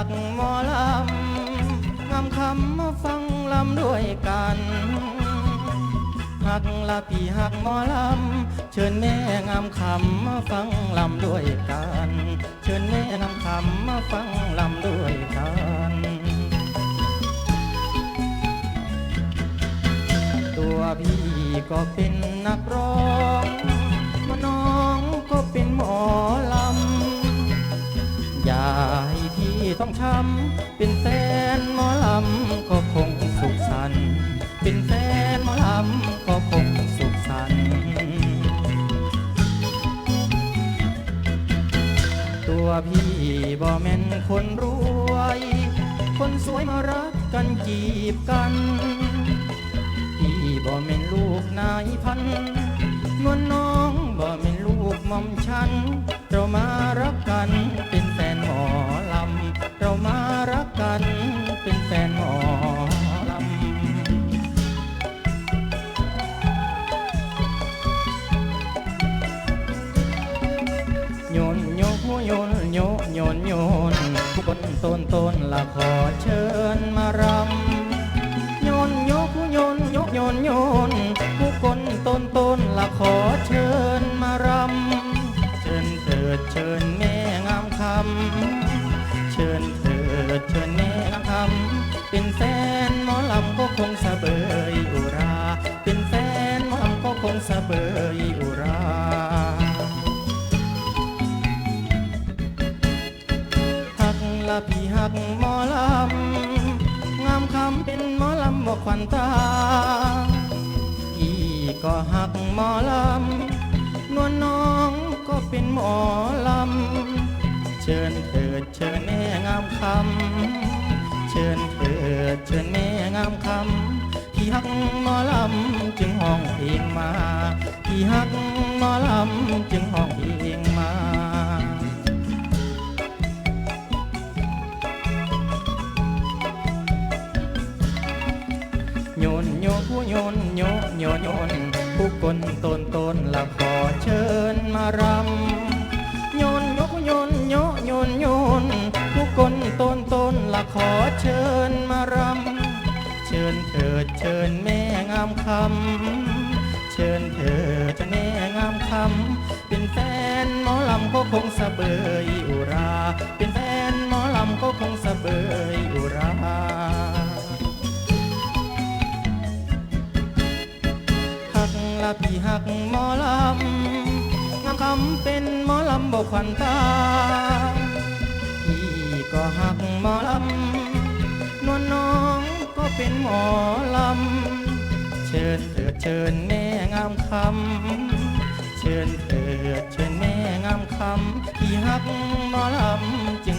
หักหมอลำงามคำมาฟังลำด้วยกันหักละพี่หักหมอลำเชิญแม่งามคำมาฟังลำด้วยกัน เชิญแม่งามคำมาฟังลำด้วยกันตัวพี่ก็เป็นนักร้องมานอน ต้องช้ำเป็นแฟนหมอลำก็คงสุขสันต์เป็นแฟนหมอลำก็คงสุขสันต์ตัวพี่บ่แม่นคนรวย คนสวยมารักกันจีบกัน พี่บ่แม่นลูกนายพันนวลน้องบ่แม่นลูกมอมฉัน นโยโยนโยโยนโยนผู้คนต้นต้นละขอเชิญมารำโยนโยผู้โยนโยโยนโยนผู้คนต้นต้นละขอเชิญมารำเชิญเถิดเชิญแม่งามคำเชิญเถิดเชิญแม่งามคำเป็นแฟนหมอลำก็คงสะเบยอุรา เป็นแฟนหมอลำก็คงสะเบยอุ พี่หักหมอลำ งามคำเป็นหมอลำบอกควันตา พี่ก็หักหมอลำ นวลน้องก็เป็นหมอลำ เชิญเถิดเชิญแม่งามคำ เชิญเถิดเชิญแม่งามคำ พี่หักหมอลำจึงห้องเพลงมา พี่หักหมอลำจึงห้อง ยผู้โยนโยโยโยนผู้คนตนตนละขอเชิญมารำโยนโยผู้โยนโยนโยนโยนผู้คนตนตนละขอเชิญมารำเชิญเถิดเชิญแม่งามคำเชิญเถิดแม่งามคำเป็นแฟนหมอลำก็คงสะเบยอุรา ละพี่หักหมอลำงามคำเป็นหมอลำบอกควันตา พี่ก็หักหมอลำนวลน้องก็เป็นหมอลำ เชิญเถิดเชิญแม่งามคำ เชิญเถิดเชิญแม่งามคำ พี่หักหมอลำจึง